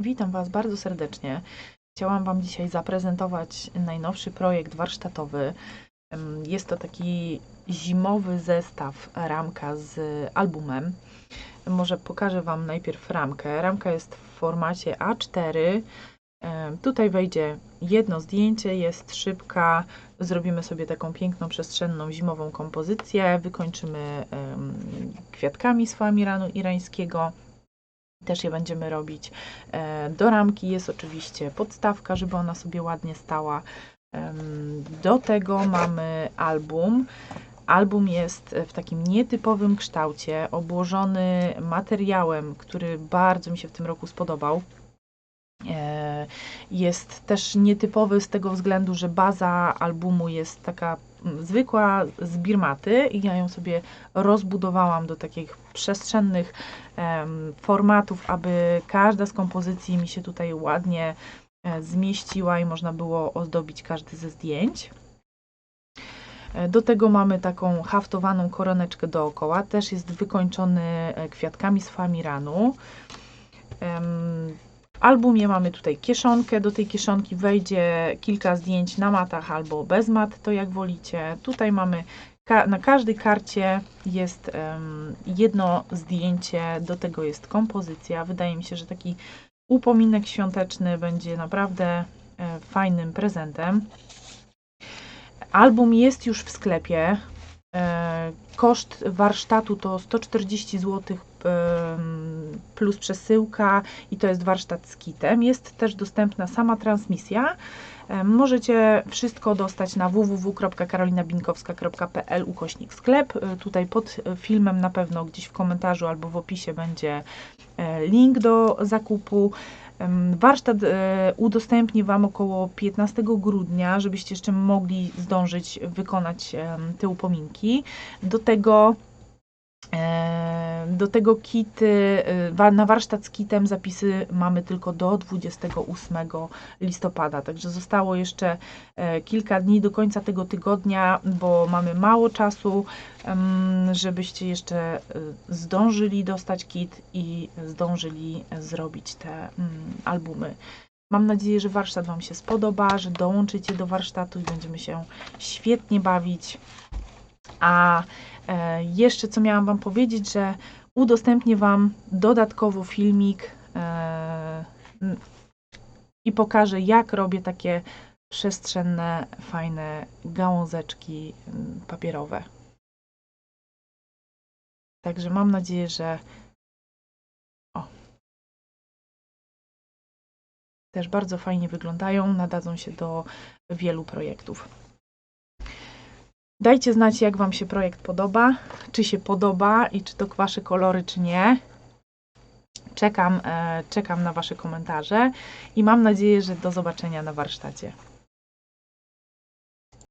Witam Was bardzo serdecznie. Chciałam Wam dzisiaj zaprezentować najnowszy projekt warsztatowy. Jest to taki zimowy zestaw ramka z albumem. Może pokażę Wam najpierw ramkę. Ramka jest w formacie A4. Em, Tutaj wejdzie jedno zdjęcie, jest szybka. Zrobimy sobie taką piękną, przestrzenną zimową kompozycję. Wykończymy kwiatkami z foamiranu irańskiego. Też je będziemy robić. E, Do ramki jest oczywiście podstawka, żeby ona sobie ładnie stała. Do tego mamy album. Album jest w takim nietypowym kształcie, obłożony materiałem, który bardzo mi się w tym roku spodobał. E, Jest też nietypowy z tego względu, że baza albumu jest taka mm, zwykła z birmaty i ja ją sobie rozbudowałam do takich przestrzennych formatów, aby każda z kompozycji mi się tutaj ładnie e, zmieściła i można było ozdobić każdy ze zdjęć. E, Do tego mamy taką haftowaną koroneczkę dookoła, też jest wykończony kwiatkami z famiranu. Albumie mamy tutaj kieszonkę, do tej kieszonki wejdzie kilka zdjęć na matach albo bez mat, to jak wolicie. Tutaj mamy ka- na każdej karcie jest em, jedno zdjęcie, do tego jest kompozycja. Wydaje mi się, że taki upominek świąteczny będzie naprawdę e, fajnym prezentem. Album jest już w sklepie. E, Koszt warsztatu to 140 zł plus przesyłka i to jest warsztat z kitem. Jest też dostępna sama transmisja. E, Możecie wszystko dostać na www.karolinabinkowska.pl ukośnik sklep. E, Tutaj pod filmem na pewno gdzieś w komentarzu albo w opisie będzie e, link do zakupu. Warsztat udostępni Wam około 15 grudnia, żebyście jeszcze mogli zdążyć wykonać te upominki. Do tego do tego kity, e, na warsztat z kitem zapisy mamy tylko do 28 listopada, także zostało jeszcze e, kilka dni do końca tego tygodnia, bo mamy mało czasu, żebyście jeszcze e, zdążyli dostać kit i zdążyli zrobić te mm, albumy. Mam nadzieję, że warsztat Wam się spodoba, że dołączycie do warsztatu i będziemy się świetnie bawić. A e, jeszcze co miałam Wam powiedzieć, że udostępnię Wam dodatkowo filmik e, i pokażę, jak robię takie przestrzenne, fajne gałązeczki papierowe. Także mam nadzieję, że o, też bardzo fajnie wyglądają, nadadzą się do wielu projektów. Dajcie znać, jak Wam się projekt podoba, czy się podoba i czy to Wasze kolory, czy nie. Czekam, e, czekam na Wasze komentarze i mam nadzieję, że do zobaczenia na warsztacie.